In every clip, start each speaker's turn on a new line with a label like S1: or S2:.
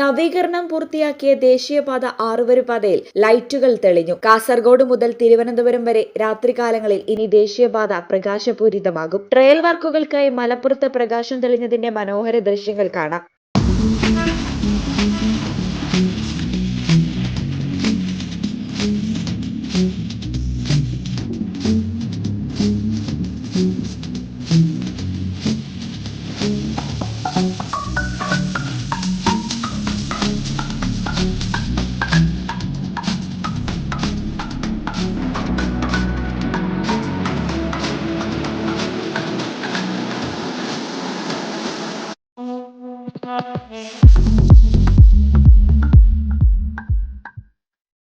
S1: നവീകരണം പൂർത്തിയാക്കിയ ദേശീയപാത ആറുവരുപാതയിൽ ലൈറ്റുകൾ തെളിഞ്ഞു. കാസർഗോഡ് മുതൽ തിരുവനന്തപുരം വരെ രാത്രികാലങ്ങളിൽ ഇനി ദേശീയപാത പ്രകാശപൂരിതമാകും. ട്രയൽ വർക്കുകൾക്കായി മലപ്പുറത്ത് പ്രകാശം തെളിഞ്ഞതിന്റെ മനോഹര ദൃശ്യങ്ങൾ കാണാം.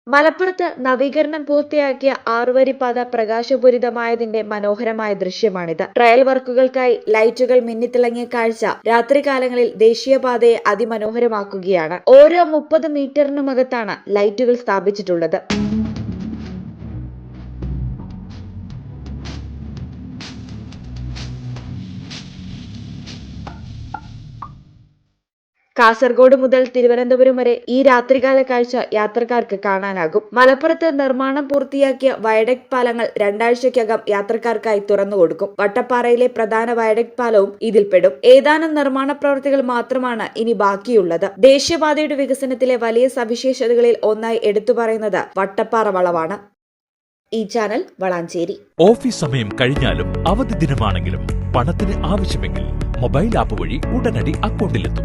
S1: മലപ്പുറത്ത് നവീകരണം പൂർത്തിയാക്കിയ ആറുവരിപ്പാത പ്രകാശപൂരിതമായതിന്റെ മനോഹരമായ ദൃശ്യമാണിത്. ട്രയൽ വർക്കുകൾക്കായി ലൈറ്റുകൾ മിന്നിത്തിളങ്ങിയ കാഴ്ച രാത്രികാലങ്ങളിൽ ദേശീയപാതയെ അതിമനോഹരമാക്കുകയാണ്. ഓരോ മുപ്പത് മീറ്ററിനുമകത്താണ് ലൈറ്റുകൾ സ്ഥാപിച്ചിട്ടുള്ളത്. കാസർഗോഡ് മുതൽ തിരുവനന്തപുരം വരെ ഈ രാത്രികാല കാഴ്ച യാത്രക്കാർക്ക് കാണാനാകും. മലപ്പുറത്ത് നിർമ്മാണം പൂർത്തിയാക്കിയ വയഡക്ട് പാലങ്ങൾ രണ്ടാഴ്ചയ്ക്കകം യാത്രക്കാർക്കായി തുറന്നുകൊടുക്കും വട്ടപ്പാറയിലെ പ്രധാന വയഡക്ട് പാലവും ഇതിൽപ്പെടും. ഏതാനും നിർമ്മാണ പ്രവൃത്തികൾ മാത്രമാണ് ഇനി ബാക്കിയുള്ളത്. ദേശീയപാതയുടെ വികസനത്തിലെ വലിയ സവിശേഷതകളിൽ ഒന്നായി എടുത്തു പറയുന്നത് വട്ടപ്പാറ വളവാണ്. ഈ ചാനൽ വളാഞ്ചേരി.
S2: ഓഫീസ് സമയം കഴിഞ്ഞാലും അവധി ദിനമാണെങ്കിലും പണത്തിന് ആവശ്യമെങ്കിൽ മൊബൈൽ ആപ്പ് വഴി ഉടനടി അക്കൗണ്ടിലെത്തും.